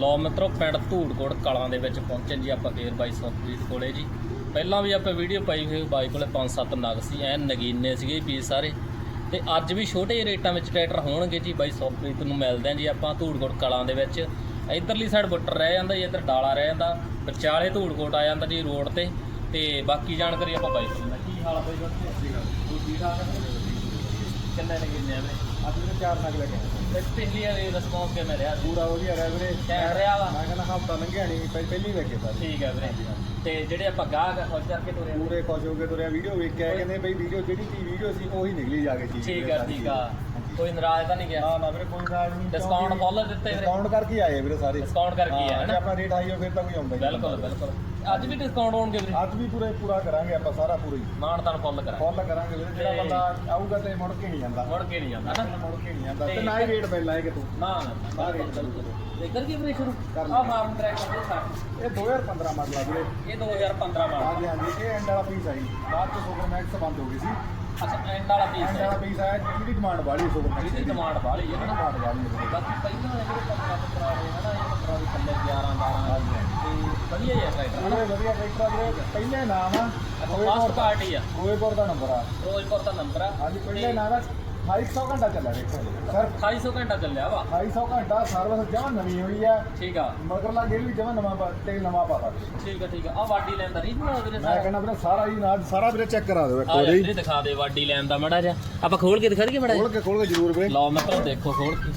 ਲੋ ਮਿੱਤਰੋ ਪਿੰਡ ਧੂੜਕੋਟ ਕਲਾਂ ਦੇ ਵਿੱਚ ਪਹੁੰਚੇ ਜੀ ਆਪਾਂ ਫੇਰ ਬਾਈ ਸੁਖਜੀਤ ਕੋਲੇ ਜੀ। ਪਹਿਲਾਂ ਵੀ ਆਪਾਂ ਵੀਡੀਓ ਪਾਈ ਹੋਈ ਬਾਈ ਕੋਲੇ 5-7 ਨਗ ਸੀ ਐਨ ਨਗੀਨੇ ਸੀਗੇ ਪੀਸ ਸਾਰੇ। ਤੇ ਅੱਜ ਵੀ ਛੋਟੇ ਜਿਹੇ ਰੇਟਾਂ ਵਿੱਚ ਟਰੈਕਟਰ ਹੋਣਗੇ ਜੀ ਬਾਈ ਸੁਖਜੀਤ ਨੂੰ ਮਿਲਦੇ ਆਂ ਜੀ ਆਪਾਂ ਧੂੜਕੋਟ ਕਲਾਂ ਦੇ ਵਿੱਚ। ਇਧਰਲੀ ਸਾਈਡ ਬੁੱਟਰ ਰਹਿ ਜਾਂਦਾ ਜੀ ਇੱਧਰ ਡਾਲਾ ਰਹਿ ਜਾਂਦਾ ਵਿਚਾਲੇ ਧੂੜਕੋਟ ਆ ਜਾਂਦਾ ਜੀ ਰੋਡ ਤੇ। ਤੇ ਬਾਕੀ ਜਾਣਕਾਰੀ ਆਪਾਂ ਬਾਈ ਕੋਲ ਕੀ ਹਾਲ ਆ ਬਾਈ? ਠਾਕ ਕਿੰਨੇ ਨਗੀਨੇ ਆ ਵੀਰੇ? ਅੱਜ ਵੀਰੇ ਚਾਰ ਨਗ ਲੈ ਕੇ ਆਏ। ਤੇ ਪਿਛਲੀ ਵਾਰੀ ਰਿਸਪੌਂਸ ਕਿਵੇਂ ਰਿਹਾ ਪੂਰਾ ਵਧੀਆ ਰਿਹਾ ਵੀਰੇ। ਕਹਿ ਰਿਹਾ ਵਾ। ਮੈਂ ਕਹਿੰਦਾ ਹਫਤਾ ਲੰਘਿਆ ਨਹੀਂ ਪਹਿ- ਪਹਿਲੀ ਸਾਰੇ ਠੀਕ ਹੈ ਵੀਰੇ। ਤੇ ਜਿਹੜੇ ਆਪਾਂ ਗਾਹਕ ਆ ਖੁਸ਼ ਕਰਕੇ ਤੁਰੇ ਆ। ਪੂਰੇ ਖੁਸ਼ ਹੋ ਕੇ ਤੁਰਿਆ ਵੀਡੀਓ ਵੇਖ ਕੇ ਆਏ, ਕਹਿੰਦੇ ਬਈ ਵੀਡੀਓ ਜਿਹੜੀ ਟੀ ਵੀਡੀਓ ਸੀ ਉਹੀ ਨਿਕਲੀ ਜਾ ਕੇ ਚੀਜ਼ ਠੀਕ ਆ ਠੀਕ ਆ। ਕੋਈ ਨਾਰਾਜ਼ ਤਾਂ ਨਹੀਂ ਗਿਆ। ਨਾ ਨਾ ਵੀਰੇ ਕੋਈ ਰਾਜ ਨਹੀਂ। ਡਿਸਕਾਊਂਟ ਫੁੱਲ ਦਿੱਤੇ ਵੀਰੇ। ਡਿਸਕਾਊਂਟ ਕਰਕੇ ਹੀ ਆਏ ਵੀਰੇ ਸਾਰੇ। ਡਿਸਕਾਊਂਟ ਕਰਕੇ ਹੀ ਆ ਹਾਂ, ਜੇ ਹਨਾ? ਆਪਣਾ ਰੇਟ ਹਾਈ ਹੋ ਫਿਰ ਤਾਂ ਕੋਈ ਆਉਂਦਾ ਹੀ ਨਹੀਂ। ਬਿਲਕੁਲ ਬਿਲਕੁਲ। ਅੱਜ ਵੀ ਡਿਸਕਾਊਂਟ ਹੋਣਗੇ ਵੀਰੇ। ਅੱਜ ਵੀ ਪੂਰੇ ਪੂਰਾ ਕਰਾਂਗੇ ਆਪਾਂ ਸਾਰਾ ਪੂਰਾ ਹੀ। ਮਾਣ ਤਾਂ ਫੁੱਲ ਕਰਾਂ ਫੁੱਲ ਕਰਾਂਗੇ ਵੀਰੇ ਜਿਹੜਾ ਤੇ- ਬੰਦਾ ਆਊਗਾ ਤੇ ਮੁੜ ਕੇ ਨਹੀਂ ਜਾਂਦਾ। ਮੁੜ ਕੇ ਨਹੀਂ ਜਾਂਦਾ ਨਾ ਮੁੜ ਕੇ ਨਹੀਂ ਜਾਂਦਾ। ਤੇ- ਤੇ ਨਾ ਹੀ ਰੇਟ ਮਿਲਣਾ ਹੈ ਕਿ ਤੂੰ। ਨਾ ਨਾ ਨਾ ਰੇਟ ਬਿਲਕੁਲ ਤੇ ਕਰੀਏ ਵੀਰੇ ਸ਼ੁਰੂ ਕਰ ਆ ਲਈਏ। ਫਾਰਮ ਟਰੈਕ ਕਰਦੇ ਸਾਡ ਇਹ 2015 ਮਾਡਲ ਆ ਵੀਰੇ। ਇਹ 2015 ਮਾਡਲ ਹਾਂਜੀ ਹਾਂਜੀ ਇਹ ਐਂਡ ਵਾਲਾ ਪੀਸ ਆਈ ਬਾਅਦ ਚ ਸੁਪਰ ਮੈਕਸ ਬੰਦ ਹੋ ਗਈ ਸੀ। ਅੱਛਾ ਐਂਡ ਵਾਲਾ ਪੀਸ ਐਂਡ ਹੈ। ਵਾਲਾ ਪੀਸ ਆਇਆ ਜਿਹਦੀ ਡਿਮਾਂਡ ਵਾਲੀ ਸੁਪਰ ਮੈਕਸ ਇਹਦੀ ਡਿਮਾਂਡ ਬਾਹਲੀ ਹੈ। ਨਾ ਡਿਮਾਂਡ ਵਾਲੀ ਹੈ ਬਾਕੀ ਪਹਿਲਾਂ ਵਾਲੇ ਜਿਹੜੇ 15 15 ਵਾਲੇ ਹਨਾ ਇਹ 15 ਦੇ ਥੱਲੇ 11 12 ਤੇ ਵਧੀਆ ਹੀ ਹੈ ਟਰੈਕਟਰ ਹਨਾ? ਇਹ ਵਧੀਆ ਟਰੈਕਟਰ ਵੀਰੇ। ਪਹਿਲੇ ਨਾਮ ਆ ਫਸਟ ਪਾਰਟੀ ਆ। ਹੋਏਪੁਰ ਦਾ ਨੰਬਰ ਆ। ਫਿਰੋਜ਼ਪੁਰ ਦਾ ਨੰਬਰ ਆ। ਹਾਂਜੀ ਪਹਿਲੇ ਨਾਮ ਆ 2800 ਘੰਟਾ ਚੱਲਿਆ ਦੇਖੋ। ਸਰ 2800 ਘੰਟਾ ਚੱਲਿਆ ਵਾ। 2800 ਘੰਟਾ ਸਰਵਿਸ ਜਮਾ ਨਵੀਂ ਹੋਈ ਆ ਠੀਕ ਆ। ਮਗਰਲਾ ਗੇਅਰ ਵੀ ਜਮਾ ਨਵਾਂ ਪਾ- ਤੇਲ ਨਵਾਂ ਪਾਤਾ ਠੀਕ ਆ ਠੀਕ ਆ। ਆ ਵਾਡੀ ਲੈਣ ਦਾ ਰੀਜਨਲ ਵੀਰੇ ਮੈਂ ਕਹਿੰਦਾ ਵੀਰੇ ਸਾਰਾ ਹੀ ਨਾਲ ਸਾਰਾ ਵੀਰੇ ਚੈੱਕ ਕਰਾ ਦਿਓ ਇੱਕ ਆ ਵਾਰੀ। ਵੀਰੇ ਦਿਖਾ ਦੇ ਵਾਡੀ ਲੈਣ ਦਾ ਮੜਾ ਜਿਹਾ। ਆਪਾਂ ਖੋਲ ਕੇ ਦਿਖਾ ਦਈਏ ਮੜਾ ਖੋਲ ਕੇ ਖੋਲ ਕੇ ਜ਼ਰੂਰ ਵੀਰੇ ਲਓ ਮੈਂ ਤੁਹਾਨੂੰ ਦੇਖੋ ਖੋਲ ਕੇ।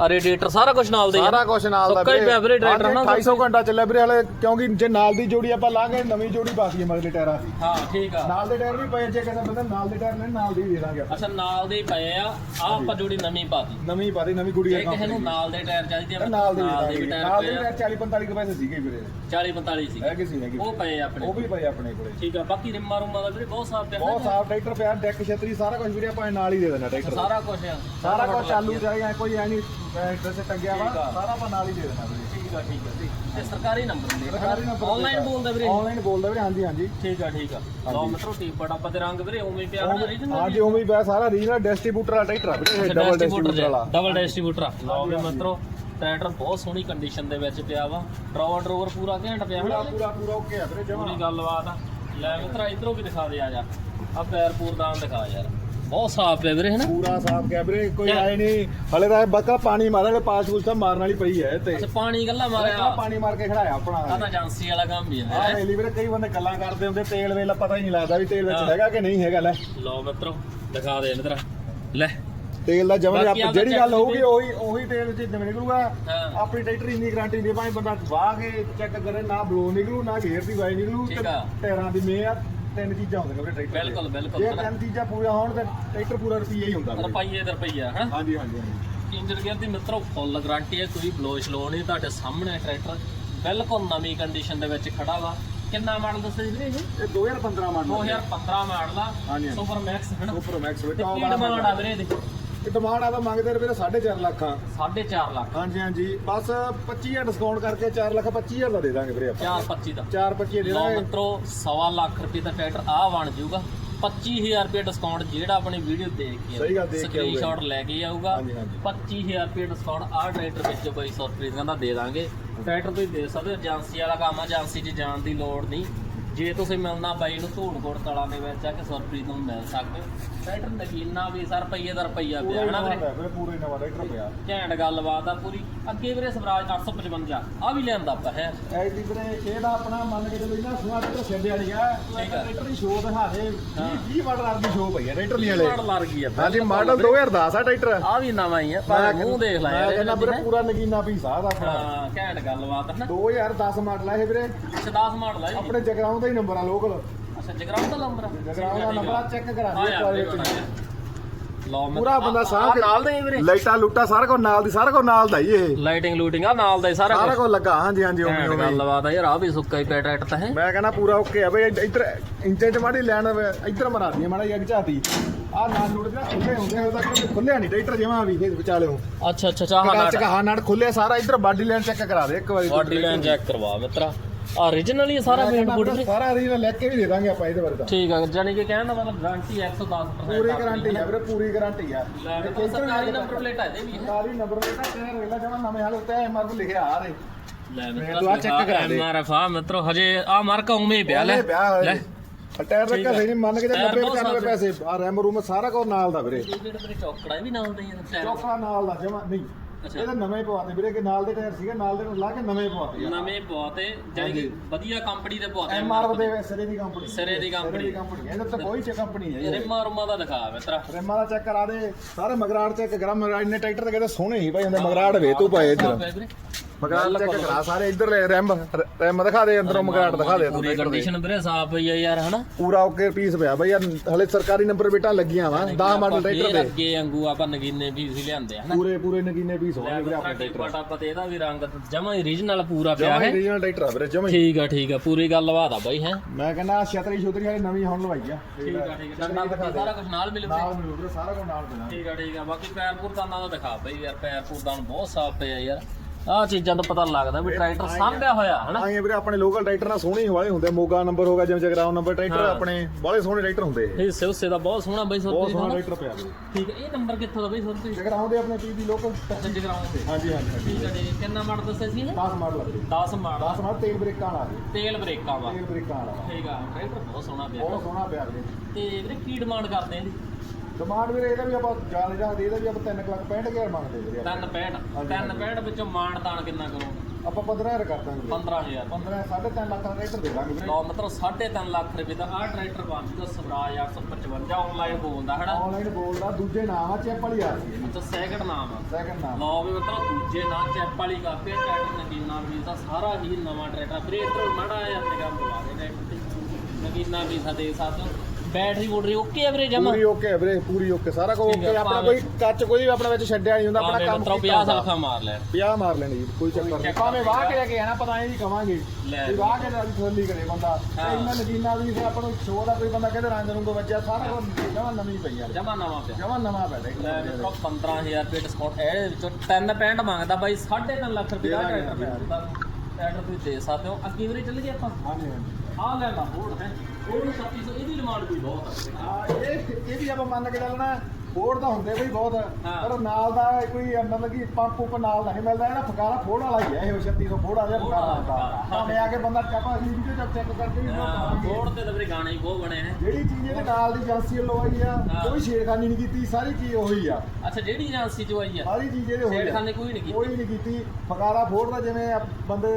ਆ ਰੇਡੀਏਟਰ ਸਾਰਾ ਕੁਝ ਨਾਲ ਦੇ। ਸਾਰਾ ਕੁਝ ਨਾਲ ਦਾ ਸੁੱਕਾ ਹੀ ਵੀਰੇ। ਨਾ 2800 ਘੰਟਾ ਚੱਲਿਆ ਵੀਰੇ ਹਲੇ ਕਿਉਂਕਿ ਜੇ ਨਾਲ ਦੀ ਜੋੜੀ ਆਪਾਂ ਲਾਂਗੇ ਨਵੀਂ ਜੋੜੀ ਪਾਤੀ ਹੈ ਮਗਲੇ ਟਾਇਰਾਂ ਦੀ। ਹਾਂ ਠੀਕ ਆ। ਨਾਲ ਦੇ ਟਾਇਰ ਵੀ ਪਏ ਜੇ ਕਿਸੇ ਬੰਦੇ ਨਾਲ ਦੇ ਟਾਇਰ ਨੇ ਨਾਲ ਦੀ ਦੇ ਦਾਂਗੇ ਆਪਾਂ। ਅੱਛਾ ਨਾਲ ਦੇ ਹੀ ਪਏ ਆ। ਆ ਆਪਾਂ ਜੋੜੀ ਨਵੀਂ ਪਾਤੀ ਨਵੀਂ ਪਾਤੀ ਨਵੀਂ ਗੁੜੀ ਜੇ ਕਿਸੇ ਨੂੰ ਨਾਲ ਦੇ ਟਾਇਰ ਚਾਹੀਦੇ ਆ ਨਾਲ ਦੇ ਨਾਲ ਦੇ ਦੇ ਵੀ ਟਾਇਰ ਨਾਲ ਦੇ ਪਏ ਆ। ਟਾਇਰ 40 45 ਕੁ ਪੈਸੇ ਸੀਗੇ ਵੀਰੇ। 40 45 ਸੀ ਹੈਗੇ ਸੀ ਹੈਗੇ ਉਹ ਪਏ ਆ ਆਪਣੇ ਉਹ ਵੀ ਪਏ ਆਪਣੇ ਕੋਲੇ। ਠੀਕ ਆ ਬਾਕੀ ਰਿੰਮਾ ਰੁੰਮਾ ਦਾ ਵੀਰੇ ਬਹੁਤ ਸਾਫ਼ ਪਿਆ ਬਹੁਤ ਸਾਫ਼ ਟਰੈਕਟਰ ਪਿਆ ਡੈਕ ਛਤਰੀ ਸਾਰਾ ਕੁਝ ਵੀਰੇ ਆਪਾਂ ਨਾਲ ਹੀ ਦੇ ਦੇਣਾ ਟਰੈਕਟਰ। ਦਾ। ਸਾਰਾ ਕੁਝ ਆ। ਸਾਰਾ ਕੁਝ ਚਾਲੂ ਜਾਏਗਾ ਕੋਈ ਐ ਨਹੀਂ ਡਰੈਸ ਟੰਗਿਆ ਵਾ ਠੀਕ ਆ। ਸਾਰਾ ਆਪਾਂ ਨਾਲ ਹੀ ਦੇ ਦੇਣਾ ਵੀਰੇ। ਠੀਕ ਆ ਠੀਕ ਆ। ਤੇ ਸਰਕਾਰੀ ਨੰਬਰ ਦੇ ਸਰਕਾਰੀ ਨੰਬਰ ਆਨਲਾਈਨ ਬੋਲਦਾ ਵੀਰੇ ਆਨਲਾਈਨ ਬੋਲਦਾ ਵੀਰੇ ਹਾਂਜੀ ਹਾਂਜੀ। ਠੀਕ ਆ ਠੀਕ ਆ। ਲਓ ਮਿੱਤਰੋ ਟੀ ਬੜਾ ਪਤੇ ਰੰਗ ਵੀਰੇ ਉਵੇਂ ਹੀ ਪਿਆ ਹਨਾ original ਹਾਂਜੀ ਉਵੇਂ ਹੀ ਪਿਆ ਸਾਰਾ ਰੀਜਨਲ ਡਿਸਟ੍ਰੀਬਿਊਟਰ ਵਾਲਾ ਟਰੈਕਟਰ ਆ ਵੀਰੇ ਡਬਲ ਡਿਸਟ੍ਰੀਬਿਊਟਰ ਵਾਲਾ। ਡਬਲ ਡਿਸਟ੍ਰੀਬਿਊਟਰ ਲਓ ਵੀ ਮਿੱਤਰੋ ਟਰੈਕਟਰ ਬਹੁਤ ਸੋਹਣੀ ਕੰਡੀਸ਼ਨ ਦੇ ਵਿੱਚ ਪਿਆ ਵਾ। ਡਰਾਵਰ ਡਰੋਵਰ ਪੂਰਾ ਘੈਂਟ ਪਿਆ ਪੂਰਾ ਹਨਾ ਪੂਰਾ ਪੂਰਾ ਓਕੇ ਆ ਵੀਰੇ ਜਮਾ। ਪੂਰੀ ਗੱਲਬਾਤ ਆ। ਲੈ ਮਿੱਤਰਾ ਇਧਰੋਂ ਵੀ ਦਿਖਾ ਦੇ ਆ ਜਾ। ਆ ਪੈਰ ਪੂਰਦਾਨ ਦਿਖਾ ਯਾਰ। ਬਹੁਤ ਸਾਫ਼ ਪਿਆ ਵੀਰੇ ਹਨਾ? ਪੂਰਾ ਸਾਫ਼ ਗਿਆ ਵੀਰੇ ਕੋਈ? ਆਏ ਨਹੀਂ ਹਲੇ ਤਾਂ ਬੱਕਾ ਪਾਣੀ ਮਾਰਿਆ ਪਾਸ ਪੂਸ ਤਾਂ ਮਾਰਨ ਵਾਲੀ ਪਈ ਹੈ ਤੇ। ਅੱਛਾ ਪਾਣੀ ਗੱਲਾਂ ਮਾਰਿਆ। ਬੱਕਾ ਪਾਣੀ ਮਾਰ ਕੇ ਖੜਾਇਆ ਆ ਆਪਣਾ ਤਾਂ ਏਜੰਸੀ ਵਾਲਾ ਕੰਮ ਹੀ ਆ ਹੈ ਰੇਲੀ ਵੀਰੇ ਕਈ ਬੰਦੇ ਗੱਲਾਂ ਕਰਦੇ ਹੁੰਦੇ ਤੇਲ ਵੇਲਾ ਪਤਾ ਹੀ ਨਹੀਂ ਲੱਗਦਾ ਵੀ ਤੇਲ ਵਿੱਚ ਹੈਗਾ ਕਿ ਨਹੀਂ ਹੈਗਾ ਲੈ। ਲਓ ਮਿੱਤਰੋ ਦਿਖਾ ਦੇ ਮਿੱਤਰਾ ਲੈ। ਤੇਲ ਦਾ ਜਮਨ ਆਪਦਾ ਜਿਹੜੀ ਗੱਲ ਹੋਊਗੀ ਵੀ- ਉਹੀ ਉਹੀ ਤੇਲ ਚ ਜਿਵੇਂ ਨਿਕਲੂਗਾ। ਆਪਣੀ ਟਰੈਕਟਰ ਇੰਨੀ ਗਾਰੰਟੀ ਨਹੀਂ ਭਾਵੇਂ ਬੰਦਾ ਵਾਹ ਕੇ ਚੈੱਕ ਕਰੇ ਨਾ ਬਲੋ ਨਿਕਲੂ ਨਾ ਗੇਅਰ ਦੀ ਵਾਈ ਨਿਕਲੂ ਆ। ਟਾਇਰਾਂ ਦੀ ਮੇ ਆ ਤਿੰਨ ਚੀਜ਼ਾਂ ਹੁੰਦੀਆਂ ਵੀਰੇ ਟਰੈਕਟਰ ਬਿਲਕੁਲ, ਬਿਲਕੁਲ। ਜੇ ਤਿੰਨ ਚੀਜ਼ਾਂ ਪੂਰੀਆਂ ਹੋਣ ਤੇ ਟਰੈਕਟਰ ਪੂਰਾ ਰੁਪਈਆ ਹੀ ਹੁੰਦਾ। ਵੀਰੇ। ਰੁਪਈਏ ਦਾ ਰੁਪਈਆ ਹਾਂਜੀ ਹਾਂਜੀ ਹਾਂਜੀ। ਇੰਜਨ ਗੇਅਰ ਦੀ ਮਿੱਤਰੋ ਫੁੱਲ ਗਾਰੰਟੀ ਹੈ ਕੋਈ ਬਲੋ ਸ਼ਲੋ ਨਹੀਂ ਤੁਹਾਡੇ ਸਾਹਮਣੇ ਟਰੈਕਟਰ ਬਿਲਕੁਲ ਨਵੀਂ ਕੰਡੀਸ਼ਨ ਦੇ ਵਿੱਚ ਖੜਾ ਵਾ। ਕਿੰਨਾ ਮਾਡਲ ਦੱਸਿਆ ਜੀ ਵੀਰੇ ਇਹ? ਇਹ 2015 ਮਾਡਲ 2015 ਮਾਡਲ ਆ। ਹਾਂਜੀ। ਸੁਪਰ ਮੈਕਸ ਹਨਾ ਸੁਪਰ ਮੈਕਸ ਤੇ ਵਿੱਚ ਕੀ ਡਿਮਾਂਡ ਆ ਵੀਰੇ ਇਹਦੀ। ਇਹ ਡਿਮਾਂਡ ਆ ਤਾਂ ਮੰਗਦੇ ਰੁਪਏ 4.5 ਲੱਖ ਆ। 4.5 ਲੱਖ। ਹਾਂਜੀ ਹਾਂਜੀ। ਬਸ 25000 ਡਿਸਕਾਊਂਟ ਕਰਕੇ 4 ਲੱਖ 25000 ਦਾ ਦੇ ਦਾਂਗੇ ਵੀਰੇ ਆਪਾਂ। 425 ਦਾ। 4.25 ਦੇ ਦਾਂਗੇ। ਮਿੱਤਰੋ ਸਵਾ ਲੱਖ ਰੁਪਏ ਦਾ ਟਰੈਕਟਰ ਆ ਬਣ ਜਾਊਗਾ। 25000 ਰੁਪਏ ਡਿਸਕਾਊਂਟ ਜਿਹੜਾ ਆਪਣੀ ਵੀਡੀਓ ਦੇਖ ਕੇ ਸਹੀ ਗੱਲ ਦੇਖ ਕੇ ਆਊਗਾ। ਸਕਰੀਨਸ਼ਾਟ ਲੈ ਕੇ ਆਊਗਾ। ਹਾਂਜੀ, ਹਾਂਜੀ। 25000 ਰੁਪਏ ਡਿਸਕਾਊਂਟ ਆ ਟਰੈਕਟਰ ਵਿੱਚ ਕੋਈ ਸਰਪ੍ਰਾਈਜ਼ ਕਹਿੰਦਾ ਦੇ ਦਾਂਗੇ। ਟਰੈਕਟਰ ਤੁਸੀਂ ਦੇ ਸਕਦੇ ਹੋ। ਏਜੰਸੀ ਵਾਲਾ ਕੰਮ ਆ ਏਜੰਸੀ 'ਚ ਜਾਣ ਦੀ ਲੋੜ ਨਹੀਂ। ਜੇ ਤੁਸੀਂ ਮਿਲਣਾ ਬਾਈ ਨੂੰ ਧੂੜਕੋਟ ਤਲਾ ਦੇ ਵਿੱਚ ਆ ਕੇ ਸਰਪ੍ਰਾਈਜ਼ ਨੂੰ ਮਿਲ ਸਕਦੇ ਹੋ। ਟਰੈਕਟਰ ਨਗੀਨਾ ਵੀ ਸਰ ਰੁਪਈਏ ਦਾ ਰੁਪਈਆ ਪਿਆ ਹਨਾ ਵੀਰੇ? ਵੀਰੇ ਪੂਰਾ ਨਵਾਂ ਟਰੈਕਟਰ ਪਿਆ। ਘੈਂਟ ਗੱਲਬਾਤ ਆ ਪੂਰੀ। ਅੱਗੇ ਵੀਰੇ ਸਵਰਾਜ 855 ਆ ਵੀ ਲਿਆਂਦਾ ਆਪਾਂ ਹੈ? ਐਡੀ ਵੀਰੇ ਇਹਦਾ ਆਪਣਾ ਮੰਨ ਕੇ ਚੱਲੋ ਇਹਨਾਂ ਸੁਆ ਟਰੈਕਟਰ ਸਿੰਦੇ ਵਾਲੀ ਆ। ਆ। ਟਰੈਕਟਰ ਦੀ ਸ਼ੋਅ ਦਿਖਾ ਦੇ। ਹਾਂ। 20 20 ਮਾਡਲ ਦੀ ਸ਼ੋਅ ਪਈ ਹੈ ਟਰੈਕਟਰ ਦੀ ਵਾਲੇ ਮਾਡਲ ਲੱਗ ਗਈ ਆ ਹਾਂਜੀ ਮਾਡਲ 2010 ਆ ਟਰੈਕਟਰ ਆ ਵੀ ਨਵਾਂ ਹੀ ਆ ਪਰ ਮੂੰਹ ਦੇਖ ਲੈ ਮੈਂ ਕਹਿੰਦਾ ਵੀਰੇ। ਪੂਰਾ ਨਗੀਨਾ ਪੀਸ ਆ ਦਾ ਆਪਣਾ। ਹਾਂ ਘੈਂਟ ਗੱਲਬਾਤ ਹੈ ਨਾ 2010 ਮਾਡਲ ਆ ਇਹ ਵੀਰੇ। 10 ਮਾਡਲ ਆ ਆਪਣੇ ਜਗਰਾਉਂ ਦਾ ਹੀ ਨੰਬਰ ਆ ਲੋਕਲ ਅੱਛਾ ਜਗਰਾਉਂ ਦਾ ਨੰਬਰ ਆ? ਜਗਰਾਉਂ ਦਾ ਨੰਬਰ ਆ ਚੈੱਕ ਕਰਾ ਆ ਦੇ ਇੱਕ ਵਾਰ ਯਾਰ ਵਿੱਚ ਲਓ ਮੈਂ ਪੂਰਾ ਬੰਦਾ ਕੇ- ਨਾਲ ਦੇ ਵੀਰੇ। ਲਾਈਟਾਂ ਲੂਟਾਂ ਸਾਰਾ ਕੁਝ ਨਾਲ ਦੀ ਸਾਰਾ ਕੁਝ ਨਾਲ ਦਾ ਹੀ ਇਹ। ਲਾਈਟਿੰਗ ਲੂਟਿੰਗ ਆ ਨਾਲ ਦਾ ਹੀ ਸਾਰਾ ਸਾਰਾ ਕੁਝ ਲੱਗਾ ਹਾਂਜੀ ਹਾਂਜੀ ਉਵੇਂ ਉਵੇਂ। ਗੱਲਬਾਤ ਆ ਯਾਰ ਆ ਵੀ ਸੁੱਕਾ ਹੀ ਪਿਆ ਟਰੈਕਟਰ ਤਾਂ ਹੈ। ਮੈਂ ਕਹਿੰਦਾ ਪੂਰਾ ਓਕੇ ਆ ਬਈ ਇੱਧਰ ਇੰਚੇ ਚ ਮਾੜੀ ਲੈਣ ਇੱਧਰ ਮਰਾ ਦੀ ਮਾੜਾ ਜਿਹਾ ਝਾਤੀ। ਆ ਨਾਲ ਨੁੜ ਜਿਹੜਾ ਖੁੱਲੇ ਹੁੰਦੇ ਉਹਦਾ ਕੋਈ ਖੁੱਲਿਆ ਨਹੀਂ ਟਰੈਕਟਰ ਜਿਵੇਂ ਵੀ ਇਹ ਵਿਚਾਲੇ ਨੂੰ ਅੱਛਾ ਅੱਛਾ ਚਾਹ ਨਾਲ ਚ ਕਹਾ ਨਾਲ ਖੁੱਲੇ ਸਾਰਾ ਇੱਧਰ ਬਾਡੀ ਲਾਈਨ ਚੈੱਕ ਕਰਾ ਦੇ ਇੱਕ ਵਾਰੀ ਬਾਡੀ ਲਾਈਨ ਚੈੱਕ ਕਰਵਾ ਮਿੱਤਰਾ। Origignal ਹੀ ਹੈ ਸਾਰਾ ਪੇਂਟ ਵੀ ਸਾਰਾ ਰੀਜਨ ਲੈ ਕੇ ਵੀ ਦੇ ਦਾਂਗੇ ਆਪਾਂ ਇਹਦੇ ਬਾਰੇ ਤਾਂ। ਠੀਕ ਆ ਜਾਨੀ ਕਿ ਕਹਿਣ ਦਾ ਮਤਲਬ ਗਾਰੰਟੀ 110% ਪੂਰੀ ਗਾਰੰਟੀ ਹੈ ਵੀਰੇ ਪੂਰੀ ਗਾਰੰਟੀ ਆ। ਵੇਖੋ ਸਰਕਾਰੀ ਨੰਬਰ ਪਲੇਟ ਆ ਇਹਦੇ ਵੀ। ਸਰਕਾਰੀ ਨੰਬਰ ਇਹਦਾ ਟਾਇਰ ਵੇਲਾ ਜਮਾ ਨਵੇਂ ਹਾਲ ਉੱਤੇ ਐਮਆਰ ਲਿਖਿਆ ਆ ਰੇ ਲੈ ਮੈਂ ਤੂੰ check ਕਰਾ ਦੇ। ਐਮਆਰਐਫ ਆ ਮਿੱਤਰੋ ਹਜੇ ਆ ਮਾਰਕ ਉਵੇਂ ਹੀ ਪਿਆ ਲੈ। ਲੈ। ਟਾਇਰ ਆ। ਸਹੀ ਨਹੀਂ ਮੰਨ ਕੇ ਜੇ ਟਾਇਰ 90 ਬਹੁਤ 95 ਪੈਸੇ ਆ ਰੈਮ ਰੂਮ ਸਾਰਾ ਕੁਝ ਨਾਲ ਦਾ ਵੀਰੇ। ਚੌਕੜਾ ਵੀ ਨਾਲ ਦੇ ਆ ਚੌਕਾ ਨਾਲ ਦਾ ਜਮਾ ਨਹੀਂ। ਇਹਦਾ ਨਵੇਂ ਪਵਾਤੇ ਵੀਰੇ ਕਿ ਨਾਲ ਦੇ ਟਾਇਰ ਸੀਗੇ ਨਾਲ ਦੇ ਨੂੰ ਲਾ ਕੇ ਨਵੇਂ ਪਵਾਤੇ ਨਵੇਂ ਬਹੁਤੇ ਜਾਨੀ ਕਿ ਵਧੀਆ ਕੰਪਨੀ ਦੇ ਬਹੁਤੇ ਐਮਆਰ ਦੇ ਸਿਰੇ ਦੀ ਕੰਪਨੀ ਸਿਰੇ ਦੀ। ਸਿਰੇ ਦੀ ਕੰਪਨੀ ਇਹਦੇ ਤੇ ਕੋਈ ਚ ਕੰਪਨੀ ਹੈ। ਰਿਮਾ ਰੁਮਾ ਦਾ ਦਿਖਾ ਮਿੱਤਰਾ ਰੈਮਾਂ ਦਾ ਚੈੱਕ ਕਰਾ ਦੇ। ਸਾਰੇ ਮਗਰਾੜ ਚੈੱਕ ਕਰਾ ਮਗਰਾੜ ਨੇ ਟਰੈਕਟਰ ਤੇ ਕਹਿੰਦੇ ਸੋਹਣੇ ਹੀ ਭਾਈ ਹੁੰਦੇ ਮਗਰਾੜ ਵੇ ਤੂੰ ਪਾਏ ਇੱਧਰ। ਮਗਰਾੜ ਚੈੱਕ ਕਰਾ ਸਾਰੇ ਇੱਧਰ ਲੈ ਰੈਮ ਰੈਮ ਦਿਖਾ ਦੇ ਅੰਦਰੋਂ ਮਗਰਾੜ ਦਿਖਾ ਦੇ ਪੂਰੀ ਕੰਡੀਸ਼ਨ ਵੀਰੇ ਸਾਫ਼ ਪਈ ਆ ਯਾਰ ਹਨਾ? ਪੂਰਾ ਓਕੇ ਪੀਸ ਪਿਆ ਬਈ ਯਾਰ ਹਲੇ ਸਰਕਾਰੀ ਨੰਬਰ ਬੇਟਾ ਲੱਗੀਆਂ ਵਾ 10 ਮਾਡਲ ਇਹ ਟਰੈਕਟਰ ਦੇ। ਅੱਗੇ ਵਾਂਗੂ ਆਪਾਂ ਨਗੀਨੇ ਵੀ ਸੀ ਲਿਆਂਦੇ ਆ ਹਨਾ? ਪੂਰੇ ਪੂਰੇ ਨਗੀਨੇ ਪੀਸ ਹੋਣਗੇ ਵੀਰੇ ਆਪਣੇ ਟਰੈਕਟਰ। ਪਟਾ ਪਤੇ ਇਹਦਾ ਵੀ ਰੰਗ ਜਮਾ ਓਰੀਜਨਲ ਪੂਰਾ ਪਿਆ ਜਮਾ ਹੈ ਰੀਜਨਲ ਟਰੈਕਟਰ ਆ ਵੀਰੇ ਜਮਾ ਹੀ। ਠੀਕ ਆ ਠੀਕ ਆ ਪੂਰੀ ਗੱਲਬਾਤ ਆ ਬਾਈ ਹੈ? ਮੈਂ ਕਹਿੰਦਾ ਛਤਰੀ ਛੁਤਰੀ ਵਾਲੀ ਨਵੀਂ ਹੁਣ ਲਵਾਈ ਆ। ਠੀਕ ਆ ਠੀਕ ਆ ਡੰਡਾ ਪੱਟੀ ਸਾਰਾ ਕੁਝ ਨਾਲ ਮਿਲ ਨਾਲ ਮਿਲੂ ਵੀਰੇ ਸਾਰਾ ਕੁਝ ਨਾਲ ਦੇਣਾ ਠੀਕ ਆ ਠੀਕ ਆ ਬਾਕੀ ਪੈਰ ਪੂਰ ਦਾ ਦਾ ਦਿਖਾ ਬਈ ਯਾਰ ਦਾ ਬਹੁਤ ਸਾਫ਼ ਪਿਆ ਯਾਰ। ਆਹ ਚੀਜ਼ਾਂ ਤੋਂ ਪਤਾ ਲੱਗਦਾ ਵੀ ਟਰੈਕਟਰ ਸਾਂਭਿਆ ਹੋਇਆ ਹਨਾ? ਆਏ ਵੀਰੇ ਆਪਣੇ ਲੋਕਲ ਟਰੈਕਟਰ ਨਾਲ ਸੋਹਣੇ ਵਾਲੇ ਹੁੰਦੇ ਮੋਗਾ ਨੰਬਰ ਹੋਗਾ ਜਿਵੇਂ ਜਗਰਾਉਂ ਨੰਬਰ ਟਰੈਕਟਰ ਆਪਣੇ ਬਾਲੇ ਸੋਹਣੇ ਟਰੈਕਟਰ ਹੁੰਦੇ ਇਹ ਇਹ ਸਿਉਸੇ ਦਾ ਬਹੁਤ ਸੋਹਣਾ ਬਈ ਬਹੁਤ ਸੋਤੀ ਸੋਹਣਾ ਟਰੈਕਟਰ ਪਿਆ ਵੀਰੇ। ਠੀਕ ਹੈ ਇਹ ਨੰਬਰ ਕਿੱਥੋਂ ਦਾ ਬਈ ਸੋਤੀ ਜਗਰਾਉਂ ਦੇ ਆਪਣੇ ਪੀ ਦੀ ਲੋਕਲ ਜਗਰਾਉਂ ਦੇ। ਹਾਂਜੀ ਹਾਂਜੀ ਠੀਕ ਹੈ ਜੀ ਕਿੰਨਾ ਮਾਡਲ ਦੱਸਿਆ ਸੀ ਇਹ 10 ਮਾਡਲ ਆ ਵੀਰੇ। 10 ਮਾਡਲ। 10 ਮਾਡਲ ਤੇਲ ਬ੍ਰੇਕਾਂ ਵਾਲਾ। ਤੇਲ ਬ੍ਰੇਕਾਂ ਵਾ ਤੇਲ ਬ੍ਰੇਕਾਂ ਵਾਲਾ। ਠੀਕ ਆ ਟਰੈਕਟਰ ਬਹੁਤ ਸੋਹਣਾ ਪਿਆ। ਬਹੁਤ ਸੋਹਣਾ ਪਿਆ ਵੀਰੇ। ਤੇ ਵੀਰੇ ਕੀ ਡਿਮਾਂਡ ਕਰਦੇ ਆ ਇਹਦੀ? ਡਿਮਾਂਡ ਵੀਰੇ ਇਹਦਾ ਵੀ ਆਪਾਂ ਜਾਲ ਜਾਂ ਦੇ ਇਹਦਾ ਵੀ ਆਪਾਂ 3 ਲੱਖ 65000 ਮੰਗਦੇ ਵੀਰੇ ਆਪਾਂ। 365 365 ਵਿੱਚੋਂ ਮਾਣ ਤਾਣ ਕਿੰਨਾ ਕਰੋ ਆਪਾਂ 15000 ਕਰ ਦਾਂਗੇ। ਵੀਰੇ 15000 15 3.5 ਲੱਖ ਦਾ ਟਰੈਕਟਰ ਦੇ ਦਾਂਗੇ ਵੀਰੇ। ਲਓ ਮਤਲਬ 3.5 ਲੱਖ ਰੁਪਏ ਦਾ ਆਹ ਟਰੈਕਟਰ ਬਣ ਜੂਗਾ ਸਵਰਾਜ 855 ਆਨਲਾਈਨ ਬੋਲਦਾ ਹੈਨਾ? ਆਨਲਾਈਨ ਬੋਲਦਾ ਦੂਜੇ ਨਾਮ ਆ ਚੈਪ ਵਾਲੀ ਆ ਸੀ। ਅੱਛਾ ਸੈਕਿੰਡ ਨਾਮ ਆ। ਸੈਕੰਡ ਨਾਮ। ਲਓ ਵੀ ਮਤਲਬ ਦੂਜੇ ਨਾਂ ਚੈਪ ਵਾਲੀ ਕਾਪੀ ਆ, ਟਰੈਕਟਰ ਨਗੀਨਾ ਵੀ ਦਾ ਸਾਰਾ ਹੀ ਨਵਾਂ ਟਰੈਕਟਰ ਵੀਰੇ ਇਧਰੋਂ ਮਾੜਾ ਜਿਹਾ ਨਿਗਾਹ ਬੁਲਾ ਦੇ ਟਰੈਕਟਰ ਤੇ ਨਗੀਨਾ ਵੀ ਸਾਡੇ ਸਾਥ ਬੈਟਰੀ ਬੂਟਰੀ ਓਕੇ ਆ ਵੀਰੇ ਜਮਾ? ਪੂਰੀ ਓਕੇ ਵੀਰੇ ਪੂਰੀ ਓਕੇ ਸਾਰਾ ਕੁਝ ਠੀਕ ਓਕੇ। ਆਪਣਾ ਭਾਵੇਂ- ਕੋਈ ਕੱਚ ਕੋਈ ਵੀ ਆਪਣਾ ਵਿੱਚ ਛੱਡਿਆ ਨਹੀਂ ਹੁੰਦਾ ਆਪਣਾ ਭਾਵੇਂ ਕੰਮ ਕੀਤਾ 50 ਸਲਖਾ ਮਾਰ ਲੈ 50 ਮਾਰ ਲੈਣੇ ਜੀ ਕੋਈ ਚੱਕਰ ਨਹੀਂ। ਭਾਵੇਂ ਵਾਹ ਕੇ ਲੈ ਕੇ ਆਣਾ ਪਤਾ ਇਹ ਨਹੀਂ ਕਵਾਂਗੇ। ਲੈ। ਵੀ ਵਾਹ ਕੇ ਲੈ ਥੋਲੀ ਕਰੇ ਬੰਦਾ। ਹਾਂ। ਤੇ ਇਹਨਾਂ ਨਗੀਨਾ ਵੀ ਫਿਰ ਆਪਾਂ ਨੂੰ ਸ਼ੋਅ ਦਾ ਕੋਈ ਬੰਦਾ ਕਹਿੰਦੇ ਰੰਗ ਰੁੰਗ ਵੱਜਿਆ ਸਾਰਾ ਕੁਝ ਜਮਾ ਨਵੀਂ ਪਈ ਆ। ਜਮਾ ਨਵਾਂ ਪਿਆ। ਜਮਾ ਨਵਾਂ ਪੈ ਲੈ ਰਿਹਾ ਮਿੱਤਰੋ 15000 ਰੁਪਏ ਡਿਸਕਾਊਂਟ ਇਹਦੇ ਵਿੱਚੋਂ 3 ਪੈਂਟ ਮੰਗਦਾ ਬਾਈ 3.5 ਲੱਖ ਰੁਪਏ ਦਾ ਦੇ ਦਾਂਗੇ, ਟਰੈਕਟਰ ਪਿਆ? ਟਰੈਕਟਰ ਤੁਸੀਂ ਦੇ ਸਕਦੇ ਹੋ। ਅੱਗੇ ਵੀਰੇ ਚੱਲ ਗਏ ਆਪਾਂ। ਹਾਂਜੀ ਹਾਂਜੀ। ਆਹ ਲੈ ਲਾ ਬੋਰਡ ਹੈ। ਬੋਰਡ 3700 ਇਹਦੀ ਡਿਮਾਂਡ ਵੀ ਬਹੁਤ ਹੈ ਆ। ਇਹ ਇਹ ਵੀ ਆਪਾਂ ਮੰਨ ਕੇ ਚੱਲਣਾ ਫੋੜ ਤਾਂ ਹੁੰਦੇ ਬਈ ਬਹੁਤ। ਪਰ ਨਾਲ ਦਾ ਕੋਈ ਮਤਲਬ ਕਿ ਪੰਪ ਉੱਪ ਨਾਲ ਦਾ ਨਹੀਂ ਮਿਲਦਾ ਇਹਦਾ ਫਕਾਰਾ ਫੋੜ ਵਾਲਾ ਹੀ ਹੈ ਇਹ 3600 ਫੋੜ ਵਾਲਾ ਫੋੜ ਫਕਾਰਾ ਵਾਲਾ ਹੁੰਦਾ। ਭਾਵੇਂ ਆ ਕੇ ਬੰਦਾ ਚਾਪਾ ਵੀਡੀਓ ਚ ਚੈੱਕ ਕਰਕੇ ਵੀ ਬੋਰਡ ਤੇ ਤਾਂ ਵੀਰੇ ਗਾਣੇ ਹੀ ਬਹੁਤ ਬਣੇ ਨੇ ਜਿਹੜੀ ਚੀਜ਼ ਇਹਦੇ ਨਾਲ ਦੀ ਏਜੰਸੀ ਲਵਾਈ ਆ ਹਾਂ। ਕੋਈ ਛੇੜਖਾਨੀ ਨਹੀਂ ਕੀਤੀ ਸਾਰੀ ਚੀਜ਼ ਉਹੀ ਆ। ਅੱਛਾ ਜਿਹੜੀ ਏਜੰਸੀ ਚ ਆਈ ਆ? ਸਾਰੀ ਚੀਜ਼ ਇਹਦੇ ਹੋਈ ਆ। ਛੇੜਖਾਨੀ ਕੋਈ ਨਹੀਂ ਕੀਤੀ। ਕੋਈ ਨਹੀਂ ਕੀਤੀ। ਫਕਾਰਾ ਫੋੜ ਦਾ ਜਿਵੇਂ ਆ ਬੰਦੇ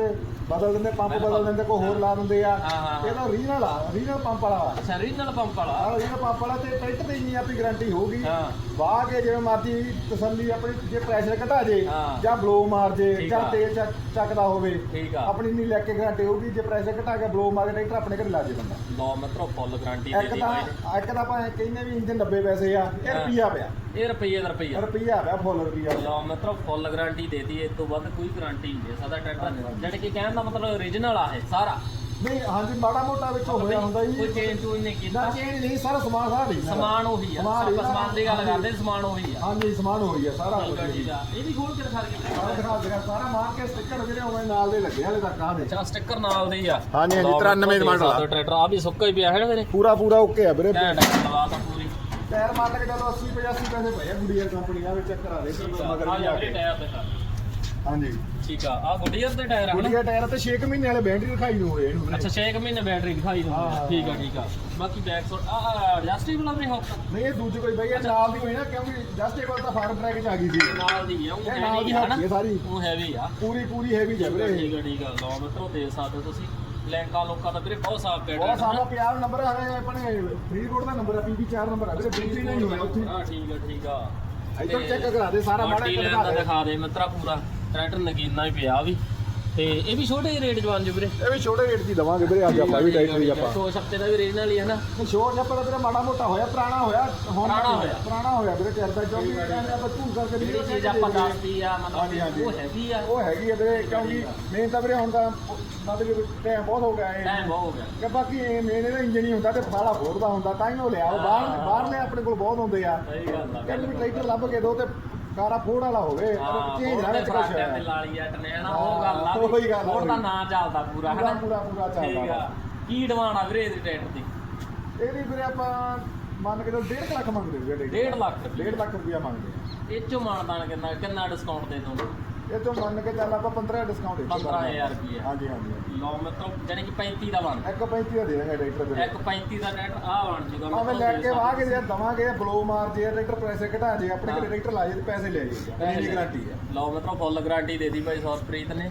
ਬਦਲ ਦਿੰਦੇ ਪੰਪ ਬਦਲ ਦਿੰਦੇ ਕੋਈ ਹੋਰ ਲਾ ਦਿੰਦੇ ਆ। ਇਹਦਾ ਰੀਜਨਲ ਆ ਰੀਜਨਲ ਪੰਪ ਵਾਲਾ। ਅੱਛਾ ਰੀਜਨਲ ਪੰਪ ਵਾਲਾ। ਆ ਰੀਜਨਲ ਪੰਪ ਵਾਲਾ ਤੇ ਟਰੈਕਟਰ ਤੇ ਇੰਨੀ ਆਪਣੀ ਗਾਰੰਟੀ ਹੋਊਗੀ। ਹਾਂ। ਵਾਹ ਕੇ ਜਿਵੇਂ ਮਰਜ਼ੀ ਤਸੱਲੀ ਆਪਣੀ ਜੇ ਪ੍ਰੈਸ਼ਰ ਘਟਾ ਜੇ ਹਾਂ। ਜਾਂ ਬਲੋ ਮਾਰ ਜੇ ਠੀਕ ਜਾਂ ਆ। ਤੇਲ ਚੱਕ ਚੱਕਦਾ ਹੋਵੇ ਠੀਕ ਆ। ਆਪਣੀ ਨਹੀਂ ਲੈ ਕੇ ਗਾਰੰਟੀ ਹੋਊਗੀ ਜੇ ਪ੍ਰੈਸ਼ਰ ਘਟਾ ਕੇ ਬਲੋ ਮਾਰ ਕੇ ਟਰੈਕਟਰ ਆਪਣੇ ਘਰੇ ਲਾ ਜੇ ਬੰਦਾ। ਲਓ ਮਿੱਤਰੋ ਫੁੱਲ ਗਾਰੰਟੀ ਦੇ ਇੱਕ ਦੀ ਤਾਂ ਬਾਈ ਇੱਕ ਤਾਂ ਆਪਾਂ ਐਂ ਕਹਿੰਦੇ ਵੀ ਇੰਜਨ 90 ਪੈਸੇ ਆ ਇਹ ਹਾਂ। ਰੁਪਿਆ ਪਿਆ। ਇਹ ਰੁਪਈਏ ਦਾ ਰੁਪਈਆ। ਰੁਪਿਆ ਪਿਆ ਫੁੱਲ ਰੁਪਿਆ ਲਓ ਮਿੱਤਰੋ ਫੁੱਲ ਗਾਰੰਟੀ ਦੇਤੀ ਇਸ ਤੋਂ ਵੱਧ ਕੋਈ ਗਾਰੰਟੀ ਨਹੀਂ ਦੇ ਸਕਦਾ ਟਰੈਕਟਰ ਹਾਂਜੀ। ਜਿਹੜੇ ਕਿ ਕਹਿਣ ਦਾ ਮਤਲਬ ਓਰੀਜਨਲ ਆ ਇਹ ਸਾਰਾ। ਨਹੀਂ ਹਾਂਜੀ ਮਾੜਾ ਮੋਟਾ ਵਿੱਚ ਹੋਇਆ ਹੁੰਦਾ ਕੋਈ ਜੀ ਚੇਂਜ ਚੂਜ ਨਹੀਂ ਨਾ ਕੀਤਾ ਚੇਂਜ ਨਹੀਂ ਸਾਰਾ ਸਮਾਨ ਸਾਰਾ ਨਹੀਂ ਸਮਾਨ ਉਹੀ ਆ ਸਮਾਨ ਹੀ ਆਪਾਂ ਆ। ਸਮਾਨ ਦੀ ਗੱਲ ਕਰਦੇ ਸਮਾਨ ਉਹੀ ਆ ਹਾਂਜੀ ਸਮਾਨ ਹੋਈ ਆ ਸਾਰਾ ਠੀਕ ਆ। ਇਹ ਵੀ ਖੋਲ ਕੇ ਦਿਖਾ ਦੇ ਸਾਰਾ ਦਿਖਾ ਦਿਖਾ ਸਾਰਾ ਮਾਰ ਕੇ ਸਟicker ਜਿਹੜੇ ਹੋਏ ਨਾਲ ਦੇ ਲੱਗੇ ਹਾਲੇ ਤੱਕ ਆ ਦੇ ਸਟicker ਨਾਲ ਦੇ ਹੀ ਆ। ਹਾਂਜੀ, ਹਾਂਜੀ, ਲਓ 93 ਮਿੱਤਰੋ, ਮਾਡਲ ਆ। ਦੇਖ ਸਕਦੇ ਹੋ ਟਰੈਕਟਰ ਆ ਵੀ ਸੁੱਕਾ ਹੀ ਪਿਆ ਹੈ ਨਾ ਵੀਰੇ? ਪੂਰਾ ਪੂਰਾ ਓਕੇ ਆ ਵੀਰੇ। ਘੈਂਟ ਲਵਾ ਤਾਂ ਪੂਰੀ। ਟਾਇਰ ਮੰਨ ਕੇ ਚਲੋ 80 85 ਪੈਸੇ ਪਏ ਆ ਗੁੜੀਆ ਕੰਪਨੀ ਆ ਵਿੱਚ ਚੈੱਕ ਕਰਾ ਦੇ ਮਗਰ ਆ ਵੀ ਜਾ ਆ ਵੀਰੇ ਕੇ। ਟਾਇਰ ਤੇ ਕਰ ਹਾਂਜੀ। ਠੀਕ ਆ। ਆ ਗੁੱਡੀਅਰ ਦੇ ਟਾਇਰ ਆ ਹਨਾ ਗੁੜੀਆ ਟਾਇਰ ਤੇ 6 ਮਹੀਨੇ ਵਾਲੇ ਬੈਟਰੀ ਦਿਖਾਈ ਨੂੰ ਹੋਏ ਇਹਨੂੰ। ਅੱਛਾ 6 ਮਹੀਨੇ ਬੈਟਰੀ ਦਿਖਾਈ ਹਾਂ, ਦਿੰਦੀ ਹਾਂ, ਠੀਕ ਆ ਠੀਕ ਆ। ਬਾਕੀ ਬੈਕ ਸੋਟ ਆ ਐਡਜਸਟੇਬਲ ਆ ਵੀਰੇ ਹੁੱਕ ਨਹੀਂ ਇਹ ਦੂਜੀ ਕੋਈ ਬਈ ਇਹ ਨਾਲ ਦੀ ਹੋਈ ਨਾ ਕਿਉਂਕਿ ਜਸਟ ਇੱਕ ਵਾਰ ਤਾਂ ਫਾਰਮ ਟਰੈਕ ਚ ਆ ਗਈ ਸੀ। ਨਾਲ ਦੀ ਆ ਉਹ ਇਹ ਨਾਲ ਦੀ ਹੈ ਹੱਥ ਹੈ ਸਾਰੀ। ਉਹ ਹੈਵੀ ਆ। ਪੂਰੀ ਪੂਰੀ ਹੈਵੀ ਜਾ ਵੀਰੇ ਠੀਕ ਆ ਠੀਕ ਆ। ਲਓ ਮਿੱਤਰੋ ਦੇ ਸਕਦੇ ਹੋ ਤੁਸੀਂ। ਲੈਂਕਾਂ ਲੋਕਾਂ ਦਾ ਵੀਰੇ ਬਹੁਤ ਸਾਫ਼ ਉਹ ਪੈਟਰਨ ਸਾਡਾ ਪੰਜਾਬ ਨੰਬਰ ਹੈ ਆਪਣੇ ਫਰੀਦਕੋਟ ਦਾ ਨੰਬਰ ਹੈ ਪੀਪੀ 4 ਨੰਬਰ ਹੈ ਵੀਰੇ ਬਿਜਲੀ ਨਹੀਂ ਹੋਇਆ ਉੱਥੇ। ਹਾਂ ਠੀਕ ਆ ਠੀਕ ਆ। ਇੱਧਰ ਚੈੱਕ ਕਰਾ ਦੇ ਸਾਰਾ ਮਾੜਾ ਦਿਖਾ ਦੇ ਮਿੱਤਰਾ ਪੂਰਾ। ਟਰੈਕਟਰ ਨਗੀਨਾ ਹੀ ਪਿਆ ਵੀ। ਤੇ ਇਹ ਵੀ ਛੋਟੇ ਰੇਟ ਜਵਾਨ ਜੋ ਵੀਰੇ? ਇਹ ਵੀ ਛੋਟੇ ਰੇਟ ਦੀ ਦਵਾਂਗੇ ਵੀਰੇ ਅੱਜ ਆਪਾਂ ਵੀ ਟਾਈਟ ਵੀ ਆਪਾਂ। ਦੋ ਹਫ਼ਤੇ ਦਾ ਵੀ ਰੀਜਨਲ ਹੀ ਹੈ ਨਾ। ਜੱਪਾ ਦਾ ਵੀਰੇ ਮਾੜਾ ਮੋਟਾ ਹੋਇਆ ਪੁਰਾਣਾ ਹੋਇਆ ਹੁਣ ਪੁਰਾਣਾ ਹੋਇਆ। ਪੁਰਾਣਾ ਹੋਇਆ ਵੀਰੇ ਟਾਇਰ ਦਾ ਕਿਉਂਕਿ ਕਹਿੰਦੇ ਆਪਾਂ ਝੂਠ ਕਰਕੇ ਜਿਹੜੀ ਚੀਜ਼ ਆਪਾਂ ਹਾਂ। ਦੱਸਦੀ ਆ। ਮਤਲਬ ਉਹ ਹੈਵੀ ਆ। ਉਹ ਹੈਗੀ ਆ ਵੀਰੇ ਕਿਉਂਕਿ ਮੇਨ ਤਾਂ ਵੀਰੇ ਹੁਣ ਤਾਂ ਮਤਲਬ ਕਿ ਟਾਈਮ ਬਹੁਤ ਹੋ ਗਿਆ ਟਾਈਮ ਇਹ ਬਹੁਤ ਹੋ ਗਿਆ। ਕਿ ਬਾਕੀ ਮੇਨ ਇਹਦਾ ਇੰਜਨ ਹੀ ਹੁੰਦਾ ਤੇ ਫਾਲਾ ਫੋੜਦਾ ਹੁੰਦਾ ਤਾਂ ਹੀ ਉਹ ਲਿਆ ਉਹ ਬਾਹਰ ਬਾਹਰਲੇ ਆਪਣੇ ਕੋਲ ਬਹੁਤ ਹੁੰਦੇ ਆ। ਸਹੀ ਗੱਲ ਆ। ਕਹਿੰਦੇ ਵੀ ਟਰੈਕਟਰ ਲੱਭ ਕੇ ਦੋ ਤੇ ਕਾਰਾ ਫੋੜ ਵਾਲਾ ਹੋਵੇ ਚੇਂਜ ਨਾ ਵਿੱਚ ਕੁਛ ਤੇ ਲਾਲੀ ਜੱਟ ਨੇ ਨਾ ਉਹ ਗੱਲ ਆ ਹਾਂ, ਉਹੀ ਗੱਲ ਆ ਹੋਰ ਤਾਂ ਉਹੀ। ਨਾਂ ਚੱਲਦਾ ਪੂਰਾ ਹਨਾ? ਪੂਰਾ ਪੂਰਾ ਚੱਲਦਾ ਆ। ਕੀ ਡਿਮਾਂਡ ਆ ਵੀਰੇ ਇਹਦੀ ਟਰੈਕਟਰ ਦੀ? ਇਹਦੀ ਵੀਰੇ ਆਪਾਂ ਮੰਨ ਕੇ ਚਲੋ 1.5 ਲੱਖ ਮੰਗਦੇ ਵੀਰੇ ਡੇਢ ਲੱਖ ਰੁਪਏ। 1.5 ਲੱਖ ਰੁਪਇਆ ਮੰਗਦੇ ਇਹ ਚੋਂ ਮਾਨਦਾਨ ਕਿੰਨਾ ਕਿੰਨਾ ਡਿਸਕਾਊਂਟ ਦੇ ਦੋਗੇ ਆ। ਇਹ ਤੋਂ ਮੰਨ ਕੇ ਚੱਲ ਆਪਾਂ 15 ਡਿਸਕਾਊਂਟ ਦੇ 15000 ਰੁਪਏ ਹਾਂਜੀ ਹਾਂਜੀ। ਲਓ ਮਤਲਬ ਜਾਨੀ ਕਿ 35 ਦਾ ਬਣ। ਇੱਕ 35 ਦਾ ਦੇ ਦਾਂਗੇ ਟਰੈਕਟਰ ਵੀਰੇ ਇੱਕ 35 ਦਾ ਟਰੈਕਟਰ ਆ ਬਣ ਜੂਗਾ ਆਵੇਂ ਲੈ ਕੇ ਵਾਹ ਕੇ ਜੇ ਦਵਾਂਗੇ ਬਲੋ ਮਾਰ ਜੇ ਟਰੈਕਟਰ ਪੈਸੇ ਘਟਾ ਜੇ ਆਪਣੇ ਕੋਲ ਟਰੈਕਟਰ ਲਾ ਜੇ ਪੈਸੇ ਲੈ ਜਾਈਏ ਇੰਨੀ ਗਾਰੰਟੀ ਹੈ। ਲਓ ਮਤਲਬ ਫੁੱਲ ਗਾਰੰਟੀ ਦੇ ਦੀ ਭਾਈ ਸੌਰਪ੍ਰੀਤ ਨੇ।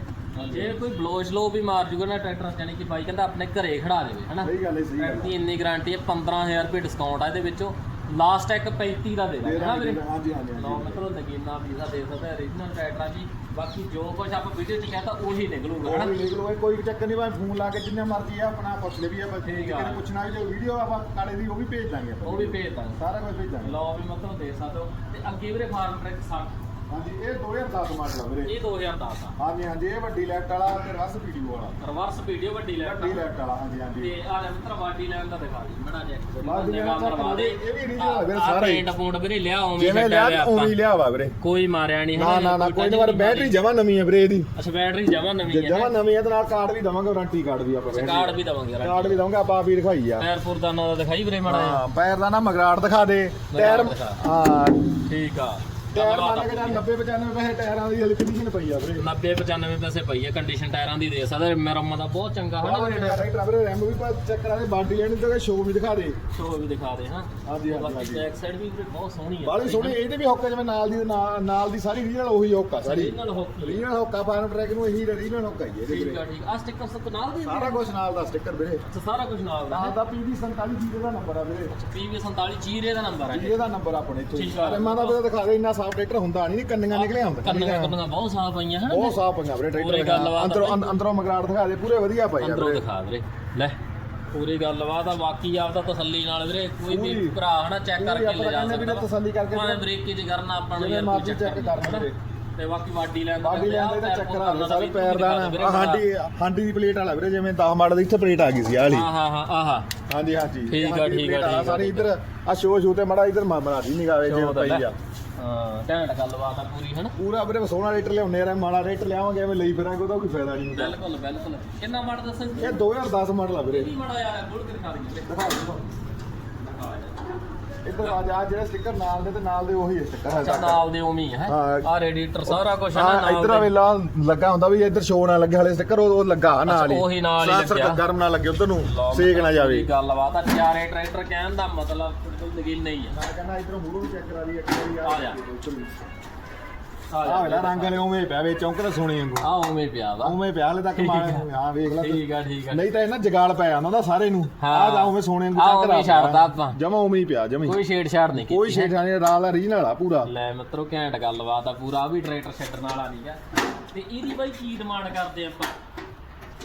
ਜੇ ਕੋਈ ਬਲੋਜ ਲੋ ਵੀ ਮਾਰ ਜੂਗਾ ਨਾ ਟਰੈਕਟਰ ਜਾਨੀ ਕਿ ਬਾਈ ਕਹਿੰਦਾ ਆਪਣੇ ਘਰੇ ਖੜਾ ਦੇਵੇ ਹਨਾ? ਸਹੀ ਗੱਲ ਹੈ ਸਹੀ ਗੱਲ ਦੀ ਇੰਨੀ ਗਾਰੰਟੀ ਹੈ 15000 ਰੁਪਏ ਡਿਸਕਾਊਂਟ ਆ ਇਹਦੇ ਵਿੱਚੋਂ। ਲਾਸਟ ਇੱਕ 35 ਦਾ ਦੇ ਦਾਂਗੇ ਦਾਂਗੇ ਵੀਰੇ? ਹਾਂਜੀ ਹਾਂਜੀ ਲਓ ਮਤਲਬ ਨਗੀਨਾ ਵੀਜ਼ਾ ਦੇ ਸਕਦਾ origignal ਟਰੈਕਟਰਾਂ ਜੀ ਬਾਕੀ ਜੋ ਕੁਝ ਆਪਾਂ ਵੀਡੀਓ 'ਚ ਕਹਤਾ ਉਹੀ ਨਿਕਲੂਗਾ ਹਨਾ? ਇਹ ਕੋਈ ਚੱਕਰ ਨਹੀਂ ਭਾਵੇਂ ਫੋਨ ਲਾ ਕੇ ਜਿੰਨਾ ਮਰਜ਼ੀ ਆ ਆਪਣਾ ਪੁੱਛ ਲੈ ਵੀ ਆਪਾਂ ਠੀਕ ਕਿਸੇ ਆ। ਨੇ ਪੁੱਛਣਾ ਵੀ ਜੋ ਵੀਡੀਓ ਆਪਾਂ ਕਾਲੇ ਦੀ ਉਹ ਵੀ ਭੇਜ ਦਾਂਗੇ ਆਪਾਂ ਉਹ ਵੀ ਭੇਜ ਦਾਂਗੇ। ਸਾਰਾ ਕੁਝ ਭੇਜ ਦਾਂਗੇ। ਲਓ ਵੀ ਮਤਲਬ ਦੇ ਸਕਦੇ ਹੋ। ਤੇ ਅੱਗੇ ਵੀਰੇ ਫਾਰਮ ਟਰੈਕ 60 ਹਾਂਜੀ ਇਹ 2010 ਮਾਡਲ ਆ ਵੀਰੇ। ਇਹ 2010 ਆ। ਹਾਂਜੀ ਹਾਂਜੀ ਇਹ ਵੱਡੀ ਲੈਫਟ ਵਾਲਾ ਤੇ ਰਸ ਵੀਡੀਓ ਵਾਲਾ। ਰਿਵਰਸ ਵੀਡੀਓ ਵੱਡੀ ਲੈ ਵੱਡੀ ਲੈਫਟ ਵਾਲਾ ਹਾਂਜੀ ਹਾਂਜੀ। ਤੇ ਆ ਲੈ ਮਿੱਤਰ ਵਾਡੀ ਲੈਣ ਦਾ ਦਿਖਾ ਦੀ ਮੜਾ ਜੇ ਵਾਡੀ ਲੈਣ ਦਾ ਮਰਵਾ ਦੇ। ਇਹ ਵੀ ਨਹੀਂ ਲਿਆ ਵੀਰੇ ਸਾਰਾ ਹੀ। ਪੇਂਟ ਪੂੰਟ ਵੀਰੇ ਲਿਆ ਉਵੇਂ ਜਿਵੇਂ ਲਿਆ। ਉਵੇਂ ਹੀ ਲਿਆ ਵਾ ਵੀਰੇ। ਕੋਈ ਮਾਰਿਆ ਨਹੀਂ ਨਾ ਨਾ ਨਾ ਕੋਈ ਨਾ ਪਰ ਬੈਟਰੀ ਜਮਾ ਨਵੀਂ ਹੈ ਵੀਰੇ ਇਹਦੀ। ਅੱਛਾ ਬੈਟਰੀ ਜਮਾ ਜੇ ਨਵੀਂ ਹੈ ਜਮਾ ਨਵੀਂ ਹੈ ਤੇ ਨਾਲ ਕਾਰਡ ਵੀ ਦਵਾਂਗੇ ਵਾਰੰਟੀ ਕਾਰਡ ਵੀ ਆਪਾਂ ਕਾਰਡ ਵੀ ਦਵਾਂਗੇ ਕਾਰਡ ਵੀ ਦਵਾਂਗੇ ਆਪਾਂ ਆਪ ਹੀ ਦਿਖਾਈ ਆ। ਪੈਰਪੁਰ ਦਾ ਨਾਂ ਦਿਖਾਈ ਵੀਰੇ ਮੜਾ ਹਾਂ ਪੈਰ ਦਾ ਨਾ ਮਗਰਾੜ ਦਿਖਾ ਦੇ। ਟਾਇਰ। ਹਾਂ। ਠੀਕ ਆ। ਟਾਇਰ ਮੰਨ ਕੇ ਚੱਲ 90 95 ਪੈਸੇ ਟਾਇਰਾਂ ਦੀ ਹਲ ਕੰਡੀਸ਼ਨ ਪਈ ਆ ਵੀਰੇ। 90 95 ਪੈਸੇ ਪਈ ਹੈ ਕੰਡੀਸ਼ਨ ਟਾਇਰਾਂ ਦੀ ਦੇ ਸਕਦੇ ਮਰਮਾ ਦਾ ਬਹੁਤ ਚੰਗਾ ਹੈ ਹਾਂ ਨਾ ਡਰਾਈਵਰ ਰੈਮ ਵੀ ਪਰ ਚੈੱਕ ਕਰਾ ਦੇ ਬਾਡੀ ਲੈਣੀ ਤੇ ਸ਼ੋ ਵੀ ਦਿਖਾ ਦੇ। ਸ਼ੋ ਵੀ ਦਿਖਾ ਦੇ ਹਾਂ। ਹਾਂਜੀ ਹਾਂਜੀ ਬਾਕੀ ਹਾਂਜੀ। ਬੈਕ ਸਾਈਡ ਵੀ ਵੀਰੇ ਬਹੁਤ ਸੋਹਣੀ ਹੈ ਬਾਲੀ ਸੋਹਣੀ ਇਹਦੇ ਵੀ ਹੁੱਕ ਜਿਵੇਂ ਨਾਲ ਦੀ ਨਾਲ- ਨਾਲ ਦੀ ਸਾਰੀ ਰੀਜਨਲ ਉਹੀ ਹੁੱਕ ਆ ਸਾਰੀ। ਨਾਲ ਹੋਕੀ ਰੀਜਨਲ ਹੁੱਕ ਆ ਫਾਰਮ ਟਰੈਕ ਨੂੰ ਇਹੀ ਰੀਜਨਲ ਹੁੱਕ ਆ ਜੀ ਇਹਦੇ ਠੀਕ ਵੀਰੇ। ਆ ਠੀਕ ਆ। ਸਟicker ਸਭ ਨਾਲ ਦੇ ਸਾਰਾ ਕੁਝ ਨਾਲ ਦਾ ਸਟicker ਵੀਰੇ। ਅੱਛਾ ਸਾਰਾ ਕੁਝ ਨਾਲ ਦਾ ਨਾਲ ਦਾ ਪੀਵੀ 47 ਜੀਰੋ ਦਾ ਨੰਬਰ ਆ ਵੀਰੇ। ਪੀਵੀ 47 ਜੀਰੇ ਦਾ ਨੰਬਰ ਹੈ ਜੀਰੇ ਦਾ ਨੰਬਰ ਆਪਣੇ ਇੱਥੋਂ। ਰੈਮਾਂ ਦਾ ਵੀ ਦਿਖਾ ਦੇ ਇੰਨਾ ਸਾਫ਼ ਟਰੈਕਟਰ ਹੁੰਦਾ ਨਹੀਂ ਕੰਨੀਆਂ ਨਿਕਲਿਆ ਹੁੰਦਾ ਕੰਨਾਂ ਕੰਨਾਂ ਬਹੁਤ ਸਾਫ਼ ਪਈਆਂ ਹਨ। ਬਹੁਤ ਸਾਫ਼ ਪੰਜਾ ਵੀਰੇ ਟਰੈਕਟਰ ਅੰਦਰੋਂ ਅੰਦ- ਅੰਦਰੋਂ ਮਗਰਾੜ ਦਿਖਾ ਦੇ ਪੂਰੇ ਵਧੀਆ ਆ ਅੰਦਰੋਂ ਦਿਖਾ ਵੀਰੇ। ਲੈ ਪੂਰੀ ਗੱਲਬਾਤ ਆ ਬਾਕੀ ਆਪਦਾ ਤਸੱਲੀ ਨਾਲ ਵੀਰੇ ਕੋਈ ਵੀ। ਭਰਾ ਹਨਾ ਚੈੱਕ ਕਰਕੇ ਲੈ ਜਾ ਸਕਦਾ ਤਸੱਲੀ ਕਰਕੇ ਭਾਵੇਂ ਬ੍ਰੇਕ ਚ ਕਰਨਾ ਆਪਾਂ ਨੂੰ ਯਾਰ ਕੋਈ check ਕਰਨਾ। ਤੇ ਬਾਕੀ ਵਾਡੀ ਲੈਣ ਦਾ ਬਾਡੀ ਲੈਣ ਦਾ ਚੱਕਰ ਆ ਸਾਰੇ ਪੈਰ ਦਾ ਹਾਂਡੀ ਹਾਂਡੀ ਦੀ ਪਲੇਟ ਵਾਲਾ ਵੀਰੇ ਜਿਵੇਂ 10 ਮਾਡਲ ਦੀ ਇੱਥੇ ਪਲੇਟ ਆ ਗਈ ਸੀ ਆਹ ਵਾਲੀ। ਹਾਂ ਹਾਂ ਹਾਂ ਆਹਾ। ਹਾਂਜੀ ਹਾਂਜੀ। ਠੀਕ ਆ, ਠੀਕ ਆ, ਸਾਰੀ ਇੱਧਰ ਆ ਸ਼ੋ ਸ਼ੂ ਤੇ ਮੜਾ ਇੱਧਰ ਬਣਾ ਦੀ ਨਿਗਾਵੇ ਜਿਵੇਂ ਪਈ ਆ। ਹਾਂ ਘੈਂਟ ਗੱਲਬਾਤ ਆ ਪੂਰੀ ਹਨਾ? ਪੂਰਾ ਵੀਰੇ ਸੋਹਣਾ ਰੇਟਰ ਲਿਆਉਣੇ ਆ ਮਾੜਾ ਰੇਟਰ ਲਿਆਵਾਂਗੇ ਐਵੇਂ ਲਈ ਫਿਰਾਂਗੇ ਉਹਦਾ ਕੋਈ ਫਾਇਦਾ ਨਹੀਂ ਹੁੰਦਾ। ਬਿਲਕੁਲ ਬਿਲਕੁਲ। ਕਿੰਨਾ ਮਾਡ ਦੱਸੋ ਇਹ 2010 ਮਾਡਲ ਆ ਵੀਰੇ। ਕੀ ਮਾੜਾ ਯਾਰ ਬੁੱਲ ਕੇ ਦਿਖਾ ਦੇ ਦਿਖਾ ਦਿਓ। ਇੱਧਰ ਆ ਜਾ ਜਿਹੜੇ ਸਟicker ਨਾਲ ਦੇ ਤੇ ਨਾਲ ਦੇ ਉਹੀ ਸਟicker ਅੱਛਾ ਨਾਲ ਦੇ ਉਵੇਂ ਹੀ ਹੈ ਹਾਂ। ਆ ਰੇਡੀਏਟਰ ਸਾਰਾ ਕੁਝ ਹੈ ਨਾ ਹਾਂ ਨਾਲ ਇੱਧਰ। ਵੇਲਾ ਲੱਗਾ ਹੁੰਦਾ ਵੀ ਇੱਧਰ ਸ਼ੋ ਨਾ ਲੱਗੇ ਹਲੇ ਸਟicker ਉਹ ਲੱਗਾ ਨਾਲ ਹੀ ਉਹੀ ਨਾਲ ਹੀ ਲੱਗਿਆ। ਗਰਮ ਨਾ ਲੱਗੇ ਉਧਰ ਨੂੰ ਸੇਕ ਨਾ ਜਾਵੇ ਗੱਲਬਾਤ ਆ ਚਾਰੇ ਟਰੈਕਟਰ ਕਹਿਣ ਦਾ ਮਤਲਬ ਬਿਲਕੁਲ ਨਗੀਨ ਨਹੀਂ ਹੈ ਮੈਂ ਕਹਿੰਦਾ ਇੱਧਰੋਂ ਮੂਹਰੋਂ ਚੈੱਕ ਕਰਾ ਲਈ ਇੱਕ ਵਾਰੀ ਆ ਜਾ। ਆ ਵੇਲਾ ਰੰਗ ਵਾਲੇ ਉਵੇਂ ਪਿਆ ਵੇ ਚੌਂਕ ਤੇ ਸੋਹਣੇ ਵਾਂਗੂ। ਆ ਉਵੇਂ ਪਿਆ ਵਾ। ਉਵੇਂ ਪਿਆ ਹਲੇ ਤੱਕ ਮਾਰ ਹਾਂ ਵੇਖ ਲੈ। ਠੀਕ ਆ ਠੀਕ ਆ। ਨਹੀਂ ਤਾਂ ਇਹਨਾਂ ਜਗਾਲ ਪੈ ਜਾਂਦਾ ਉਹਦਾ ਸਾਰੇ ਨੂੰ। ਆ ਜਾ ਉਵੇਂ ਸੋਹਣੇ ਵਾਂਗੂ ਚੱਕ ਉਵੇਂ ਛੱਡਦਾ ਆਪਾਂ। ਜਮਾ ਉਵੇਂ ਹੀ ਪਿਆ ਜਮੀ ਕੋਈ ਛੇੜ ਛਾੜ ਨਹੀਂ ਕੋਈ ਕੀਤੀ ਛੇੜ ਨਹੀਂ ਰਾਲ ਰੀਜਨਲ ਆ ਪੂਰਾ। ਲੈ ਮਿੱਤਰੋ ਘੈਂਟ ਗੱਲਬਾਤ ਆ ਪੂਰਾ ਆਹ ਵੀ ਟਰੈਕਟਰ ਛੱਡਣ ਵਾਲਾ ਨਹੀਂ ਆ। ਤੇ ਇਹਦੀ ਬਾਈ ਕੀ ਡਿਮਾਂਡ ਕਰਦੇ ਆਪਾਂ?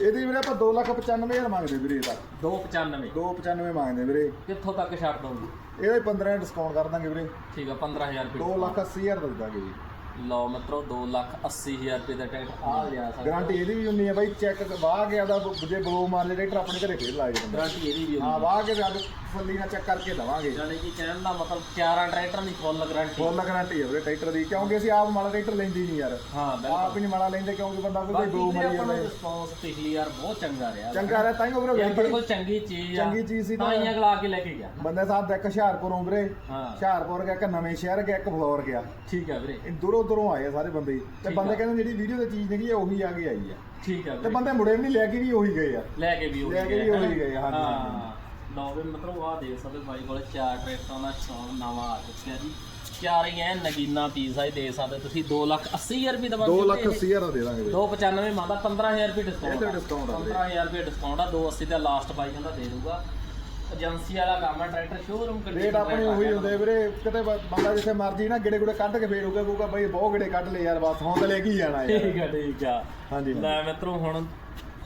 ਇਹਦੀ ਵੀਰੇ ਆਪਾਂ 295000 ਮੰਗਦੇ ਵੀਰੇ ਇਹਦਾ। 295 295 ਮੰਗਦੇ ਵੀਰੇ। ਕਿੱਥੋਂ ਤੱਕ ਛੱਡ ਦੋਗੇ ਇਹਦਾ 15 ਡਿਸਕਾਊਂਟ ਕਰ ਦਾਂਗੇ ਵੀਰੇ। ਠੀਕ ਆ 15000 ਰੁਪਏ। 280000 ਦੇ ਦਾਂਗੇ ਜੀ। ਲਓ ਮਿੱਤਰੋ 280000 ਰੁਪਏ ਦਾ ਟਰੈਕਟਰ ਆ ਲਿਆ ਸਕਦਾ ਗਾਰੰਟੀ ਇਹਦੀ ਵੀ ਹੁੰਦੀ ਹੈ ਬਾਈ ਚੈੱਕ ਵਾਹ ਕੇ ਆਦਾ ਜੇ ਬਲੋ ਮਾਰ ਲੈ ਟਰੈਕਟਰ ਆਪਣੇ ਘਰੇ ਫੇਰ ਲਾਏ ਜਾਂਦਾ ਗਾਰੰਟੀ ਇਹਦੀ ਵੀ ਹਾਂ ਹੁੰਦੀ ਵਾਹ ਕੇ ਜਦ ਫੱਲੀ ਨਾਲ ਚੈੱਕ ਕਰਕੇ ਦਵਾਂਗੇ। ਜਾਨੀ ਕਿ ਕਹਿਣ ਦਾ ਮਤਲਬ ਚਾਰਾਂ ਟਰੈਕਟਰਾਂ ਦੀ ਫੁੱਲ ਗਾਰੰਟੀ। ਫੁੱਲ ਗਾਰੰਟੀ ਹੈ ਵੀਰੇ ਟਰੈਕਟਰ ਦੀ ਕਿਉਂਕਿ ਅਸੀਂ ਆਪ ਮਾੜਾ ਟਰੈਕਟਰ ਲੈਂਦੇ ਨਹੀਂ ਯਾਰ। ਹਾਂ ਆਪ ਹੀ ਨਹੀਂ ਮਾੜਾ ਲੈਂਦੇ ਕਿਉਂਕਿ ਬੰਦਾ ਕੋਈ ਬਾਕੀ ਬਲੋ ਵੀਰੇ ਮਾਰੀ ਆਪਾਂ ਨੂੰ ਜਾਂਦਾ ਰਿਸਪੌਂਸ ਪਿਛਲੀ ਵਾਰ ਬਹੁਤ ਚੰਗਾ ਰਿਹਾ ਚੰਗਾ ਰਿਹਾ ਤਾਂ ਹੀ ਉਹ ਵੀਰੇ ਇਹ ਬਿਲਕੁਲ ਚੰਗੀ ਚੀਜ਼ ਆ ਚੰਗੀ ਚੀਜ਼ ਸੀ ਤਾਂ ਤਾਂ- ਹੀ ਅਗਲਾ ਕੇ ਲੈ ਕੇ ਗਿਆ। ਬੰਦੇ ਸਾਹਿਬ ਦਾ ਇੱਕ ਹੁਸ਼ਿਆਰਪੁਰੋਂ ਵੀਰੇ। ਹਾਂ। ਹੁਸ਼ਿਆਰਪੁਰ ਗਿਆ ਇੱਕ ਨਵੇਂ ਸ਼ਹਿਰ ਗਿਆ ਇੱਕ ਫਲੋਰ ਗਿਆ। ਠੀਕ ਹੈ ਵੀਰੇ। ਇਹ ਦੂਰੋਂ ਦੂਰੋਂ ਆਏ ਆ ਸਾਰੇ ਬੰਦੇ ਹੀ। ਤੇ ਠੀਕ ਬੰਦੇ ਆ। ਕਹਿੰਦੇ ਜਿਹੜੀ ਵੀਡੀਓ ਦੀ ਚੀਜ਼ ਨਿਕਲੀ ਆ ਉਹੀ ਆ ਕੇ ਆਈ ਆ। ਠੀਕ ਹੈ ਤੇ ਵੀਰੇ ਬੰਦੇ ਮੁੜੇ ਵੀ ਨਹੀਂ ਲੈ ਕੇ ਵੀ ਉਹੀ ਗਏ ਆ। ਲੈ ਕੇ ਵੀ ਉਹੀ ਲੈ ਕੇ ਵੀ ਉਹੀ ਗਏ, ਹਾਂਜੀ, ਹਾਂ। ਲਓ ਵੀ ਮਤਲਬ ਆ ਦੇਖ ਸਕਦੇ ਬਾਈ ਕੋਲੇ ਚਾਰ ਟਰੈਕਟਰਾਂ ਦਾ ਸੌਣ ਨਵਾਂ ਆ ਚੁੱਕਿਆ ਜੀ। ਚਾਰੇ ਐ ਨਗੀਨਾ ਪੀਸ ਆ ਇਹ ਦੇ ਸਕਦੇ ਤੁਸੀਂ। 2 ਲੱਖ 80000 ਰੁਪਏ ਦਾ 2 ਲੱਖ 80000 ਦਾ ਦੇ ਦਾਂਗੇ ਵੀਰੇ 295 ਮੰਗਦਾ 15000 ਰੁਪਏ ਇਹ ਡਿਸਕਾਊਂਟ ਤੇ discount ਆ ਵੀਰੇ। 15000 ਰੁਪਏ ਡਿਸਕਾਊਂਟ ਆ 280 ਦਾ ਲਾਸਟ ਬਾਈ ਕਹਿੰਦਾ ਦੇ ਦੂਗਾ ਏਜੰਸੀ ਵਾਲਾ ਕੰਮ ਆ ਟਰੈਕਟਰ ਸ਼ੋਰੂਮ ਰੇਟ ਆਪਣੇ ਉਹੀ ਹੁੰਦੇ ਵੀਰੇ ਕਿਤੇ ਬ- ਬੰਦਾ ਜਿੱਥੇ ਮਰਜ਼ੀ ਨਾ ਗਿੜੇ ਗੁੜੇ ਕੱਢ ਕੇ ਫੇਰ ਹੋਊਗਾ ਕਹੂਗਾ ਬਈ ਬਹੁਤ ਗਿੜੇ ਕੱਢ ਲਏ ਯਾਰ ਬਸ ਤਾਂ ਲੈ ਕੇ ਹੀ ਜਾਣਾ ਯਾਰ। ਠੀਕ ਆ ਠੀਕ ਆ। ਹਾਂਜੀ। ਲੈ ਮਿੱਤਰੋ ਹੁਣ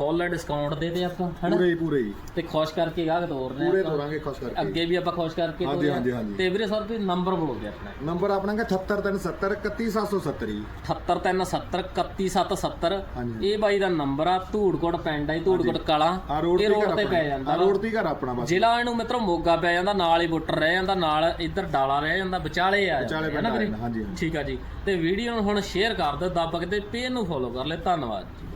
ਫੁੱਲ ਡਿਸਕਾਊਂਟ ਦੇ ਦੇ ਆਪਾਂ ਹਨਾ? ਪੂਰੇ ਹੀ ਪੂਰੇ ਹੀ ਤੇ ਖੁਸ਼ ਕਰਕੇ ਗਾਹਕ ਤੋਰਨੇ ਪੂਰੇ। ਤੋਰਾਂਗੇ ਖਾਸ ਕਰਕੇ। ਅੱਗੇ ਵੀ ਆਪਾਂ ਖੁਸ਼ ਕਰਕੇ ਹਾਂਜੀ। ਹਾਂਜੀ, ਹਾਂਜੀ। ਤੇ ਵੀਰੇ ਸਰ ਤੁਸੀਂ ਨੰਬਰ ਬੋਲੋਗੇ ਆਪਣਾ। ਨੰਬਰ ਆਪਣਾ ਹੈਗਾ 78370 31770 ਜੀ। 78370 ਹਾਂਜੀ। ਇਹ ਬਾਈ ਦਾ ਨੰਬਰ ਆ ਧੂੜਕੋਟ ਪਿੰਡ ਆ ਧੂੜਕੋਟ ਕਲਾ। ਇਹ ਤੇ ਰੋਡ ਤੇ ਪੈ ਜਾਂਦਾ ਰੋਡ ਤੇ ਹੀ ਘਰ ਆਪਣਾ ਬਸ। ਜ਼ਿਲ੍ਹਾ ਇਹਨੂੰ ਮਿੱਤਰੋ ਮੋਗਾ ਪੈ ਜਾਂਦਾ ਨਾਲ ਹੀ ਬੁੱਟਰ ਰਹਿ ਜਾਂਦਾ ਨਾਲ ਇੱਧਰ ਡਾਲਾ ਰਹਿ ਜਾਂਦਾ ਵਿਚਾਲੇ ਆ। ਹੈ ਹਾਂਜੀ। ਠੀਕ ਆ ਜੀ। ਤੇ ਵੀਡੀਓ ਨੂੰ ਹੁਣ ਸ਼ੇਅਰ ਕਰ ਦਿਓ ਦੱਬ ਕੇ ਤੇ ਪੇਜ ਨੂੰ ਫੋਲੋ ਕਰ ਲੈ ਧੰਨਵਾਦ ਜੀ।